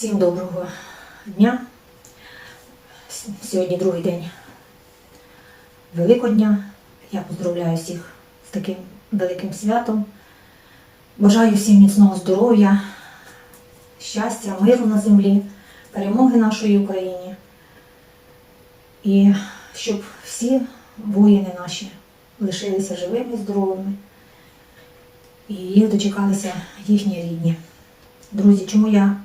Всім доброго дня. Сьогодні другий день Великодня. Я поздравляю всіх з таким великим святом. Бажаю всім міцного здоров'я, щастя, миру на землі, перемоги нашої Україні. І щоб всі воїни наші лишилися живими, здоровими. І дочекалися їхні рідні. Друзі, чому я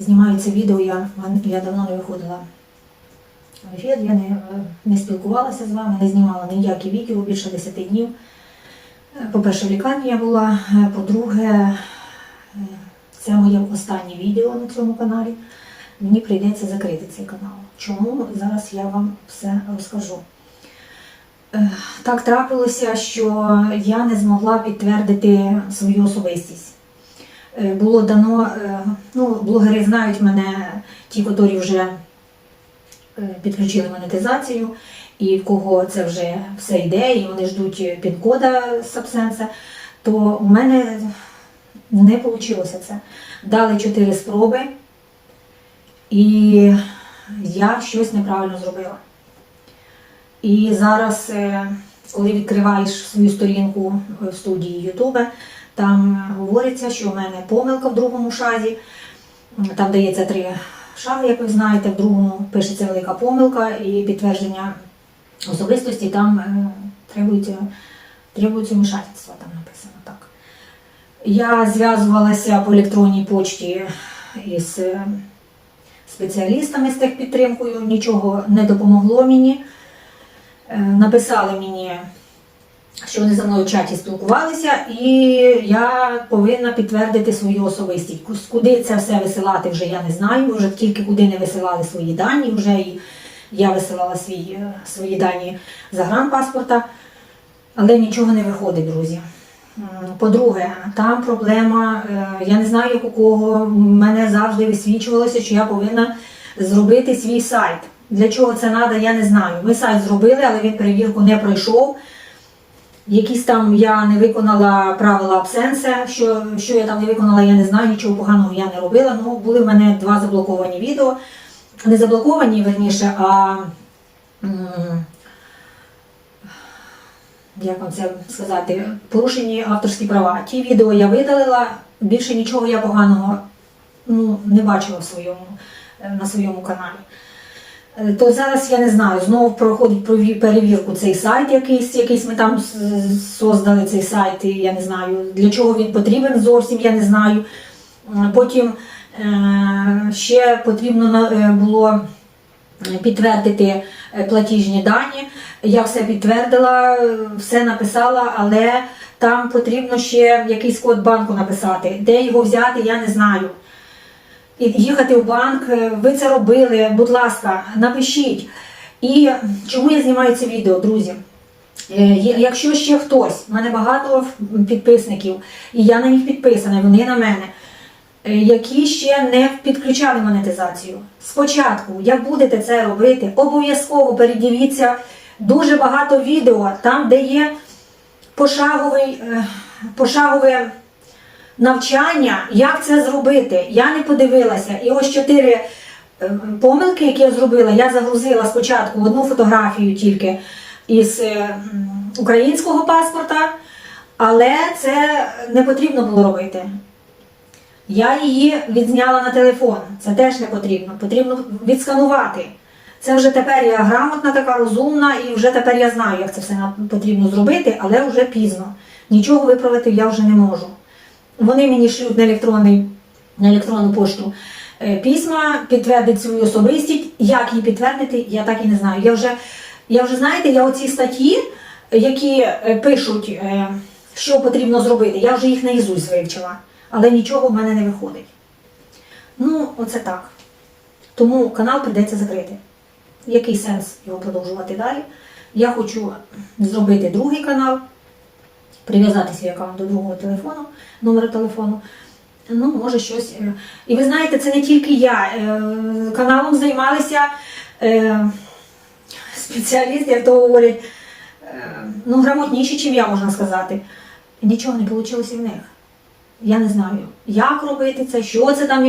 знімаю це відео, я, я давно не виходила в ефір, я не, не спілкувалася з вами, не знімала ніякі відео більше 10 днів. По-перше, в лікарні я була, по-друге, це моє останнє відео на цьому каналі. Мені прийдеться закрити цей канал. Чому? Зараз я вам все розкажу. Е, Так трапилося, що я не змогла підтвердити свою особистість. Е, Було дано, е, ну, блогери знають мене, ті, котрі вже е, підключили монетизацію, і в кого це вже все йде, і вони ждуть пін-кода Сабсенса, то у мене не вийшло це. Дали чотири спроби, і я щось неправильно зробила. І зараз, коли відкриваєш свою сторінку в студії Ютубе, там говориться, що в мене помилка в другому шазі. Там дається три шаги, як ви знаєте, в другому пишеться велика помилка і підтвердження особистості там е, требується, требується вмішательство, там написано так. Я зв'язувалася по електронній почті із е, спеціалістами з техпідтримкою, нічого не допомогло мені. Е, Написали мені, що вони за мною в чаті спілкувалися, і я повинна підтвердити свою особистість. Куди це все висилати, вже я не знаю. Вже тільки куди не висилали свої дані, вже і я висилала свій, е, свої дані загранпаспорта, але нічого не виходить, друзі. По-друге, там проблема, е, я не знаю, як у кого, мене завжди висвічувалося, що я повинна зробити свій сайт. Для чого це треба, я не знаю. Ми сайт зробили, але він перевірку не пройшов. Якісь там я не виконала правила абсенса. Що, що я там не виконала, я не знаю, нічого поганого я не робила. Ну, були в мене два заблоковані відео. Не заблоковані, верніше, а як вам це сказати, порушені авторські права. Ті відео я видалила, більше нічого я поганого ну, не бачила в своєму, на своєму каналі. Е, То зараз я не знаю, знову проходить перевірку цей сайт якийсь, якийсь ми там создали цей сайт, і я не знаю, для чого він потрібен зовсім, я не знаю. Потім е, ще потрібно е, було підтвердити платіжні дані. Я все підтвердила, все написала, але там потрібно ще якийсь код банку написати. Де його взяти, я не знаю. Їхати в банк, е, ви це робили, будь ласка, напишіть. І чому я знімаю це відео, друзі? Е, Якщо ще хтось, в мене багато підписників, і я на них підписана, вони на мене, е, які ще не підключали монетизацію. Спочатку, як будете це робити, обов'язково передивіться дуже багато відео, там, де є пошаговий, пошагове навчання, як це зробити. Я не подивилася. І ось чотири е, помилки, які я зробила, я загрузила спочатку одну фотографію тільки із е, українського паспорта, але це не потрібно було робити. Я її відзняла на телефон. Це теж не потрібно. Потрібно відсканувати. Це вже тепер я грамотна, така розумна, і вже тепер я знаю, як це все потрібно зробити, але вже пізно. Нічого виправити я вже не можу. Вони мені шлють на, електронний, на електронну пошту е, письма, підтвердить свою особистість. Як її підтвердити, я так і не знаю. Я вже, я вже знаєте, я оці статті, які е, пишуть, е, що потрібно зробити, я вже їх наїзусь вивчила, але нічого в мене не виходить. Ну, оце так. Тому канал прийдеться закрити. Який сенс його продовжувати далі? Я хочу зробити другий канал, прив'язати свій аккаунт до другого телефону, номера телефону. Ну, може, щось. е. І ви знаєте, це не тільки я. Е, Каналом займалися е, спеціалісти, як то говорять, е, ну, грамотніші, чим я, можна сказати. Нічого не вийшло в них. Я не знаю, як робити це, що це там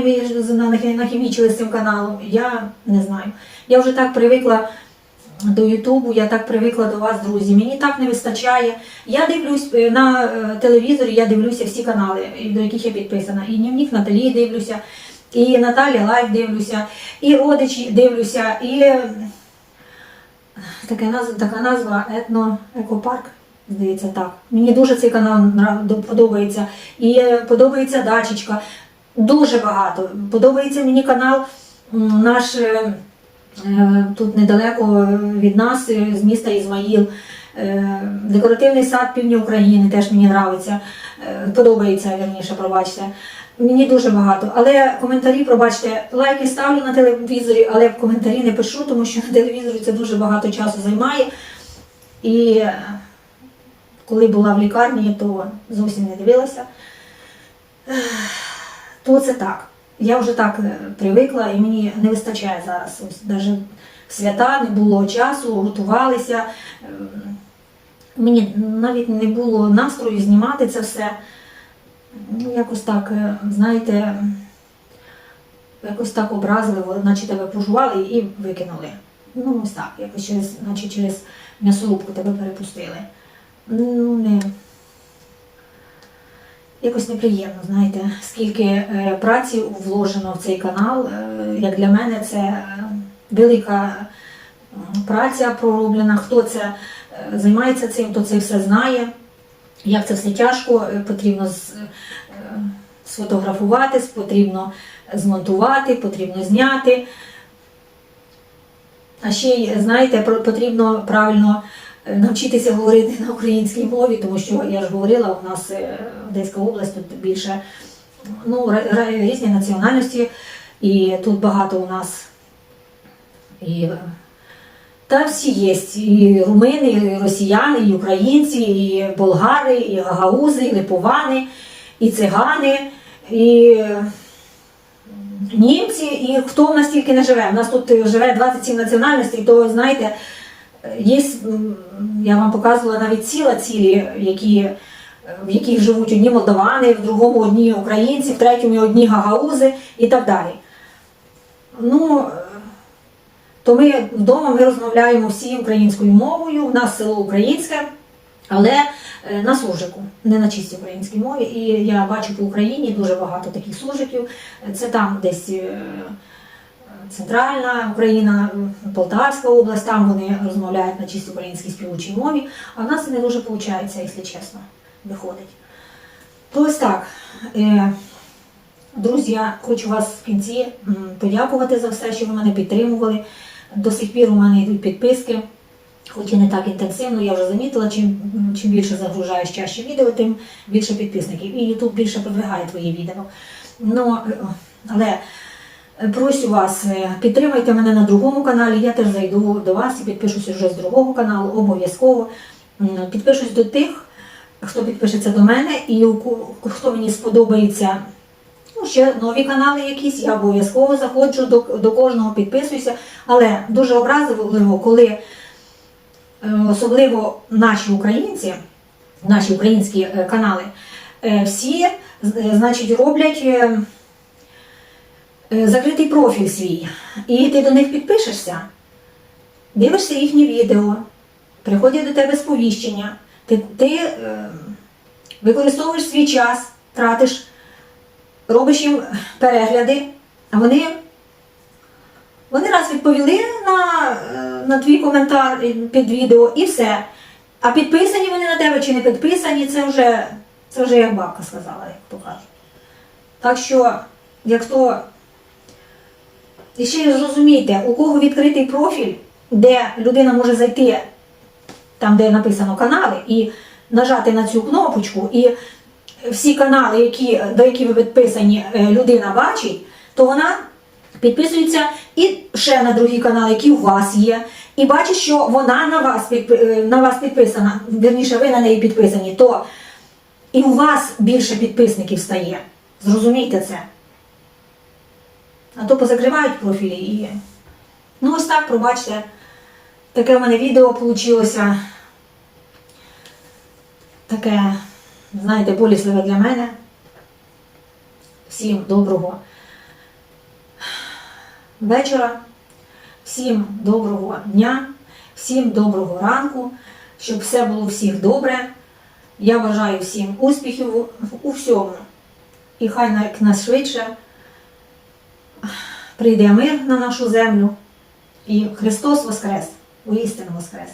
нахімічили з цим каналом. Я не знаю. Я вже так привикла до Ютубу, я так привикла до вас, друзі. Мені так не вистачає. Я дивлюсь е, на е, телевізорі, я дивлюся всі канали, до яких я підписана. І дневник Наталі дивлюся, і Наталі Лайф дивлюся, і родичі дивлюся, і е, така назва, така назва етно екопарк. Здається, так. Мені дуже цей канал подобається. І подобається дачечка. Дуже багато. Подобається мені канал наш тут недалеко від нас, е, з міста Ізмаїл. Е, Декоративний сад півдня України теж мені подобається. Подобається, вірніше, пробачте. Мені дуже багато. Але коментарі, пробачте, лайки ставлю на телевізорі, але в коментарі не пишу, тому що на телевізорі це дуже багато часу займає. І е, коли була в лікарні, то зовсім не дивилася. То це так. Я вже так е, привикла і мені не вистачає зараз. Навіть свята не було часу, готувалися. Ем, Мені навіть не було настрою знімати це все. Ну, якось так, е, знаєте, якось так образливо, наче тебе пожували і викинули. Ну, ось так, якось через, наче через м'ясорубку тебе перепустили. Ну, не. Якось неприємно, знаєте, скільки е, праці вложено в цей канал. Е, як для мене, це е, велика праця пророблена. Хто це займається цим, хто це все знає. Як це все тяжко, потрібно сфотографувати, потрібно змонтувати, потрібно зняти. А ще знаєте, потрібно правильно навчитися говорити на українській мові, тому що я ж говорила, у нас е, Одеська область тут більше ну, різні національності, і тут багато у нас і е, та всі є. І румини, і росіяни, і українці, і болгари, і гагаузи, і липовани, і цигани, і е, німці, і хто в нас тільки не живе. У нас тут живе 27 національностей, то знаєте, є, я вам показувала навіть сіла цілі, які, е, в яких живуть одні молдавани, в другому одні українці, в третьому одні гагаузи і так далі. Ну, е, то ми вдома ми розмовляємо всі українською мовою, у нас село українське, але е, на суржику, не на чистій українській мові. І я бачу по Україні дуже багато таких суржиків. Це там десь центральна Україна, Полтавська область, там вони розмовляють на чистій українській співучій мові, а в нас це не дуже виходить, якщо чесно, виходить. То ось так. Е, Друзі, я хочу вас в кінці подякувати за все, що ви мене підтримували. До сих пір у мене йдуть підписки, хоч і не так інтенсивно, я вже замітила, чим, чим більше загружаєш чаще відео, тим більше підписників. І YouTube більше продвигає твої відео. Ну, е, але прошу вас, е, підтримайте мене на другому каналі, я теж зайду до вас і підпишуся вже з другого каналу, обов'язково. Підпишусь до тих, хто підпишеться до мене, і хто мені сподобається. Ну, ще нові канали якісь, я обов'язково заходжу до, до кожного, підписуюся. Але дуже образливо, коли е, особливо наші українці, наші українські е, канали, всі значить, роблять закритий профіль свій. І ти до них підпишешся, дивишся їхні відео, приходять до тебе сповіщення, ти, ти е, використовуєш свій час, тратиш робиш їм перегляди, а вони, вони раз відповіли на, е, на твій коментар під відео і все. А підписані вони на тебе чи не підписані, це вже, це вже як бабка сказала, як то кажуть. Так що, як хто. І ще зрозумійте, у кого відкритий профіль, де людина може зайти, там, де написано канали, і нажати на цю кнопочку, і всі канали, які, до яких ви підписані, е, людина бачить, то вона підписується і ще на другі канали, які у вас є, і бачить, що вона на вас, е, на вас підписана, вірніше, ви на неї підписані, то і у вас більше підписників стає. Зрозумійте це. А то позакривають профілі і. Ну, ось так, пробачте. Таке в мене відео вийшло. Таке знаєте, болісливе для мене. всім доброго вечора, всім доброго дня, всім доброго ранку, щоб все було всіх добре. Я бажаю всім успіхів у- всьому. І хай як найшвидше прийде мир на нашу землю. І Христос Воскрес, воістину Воскрес.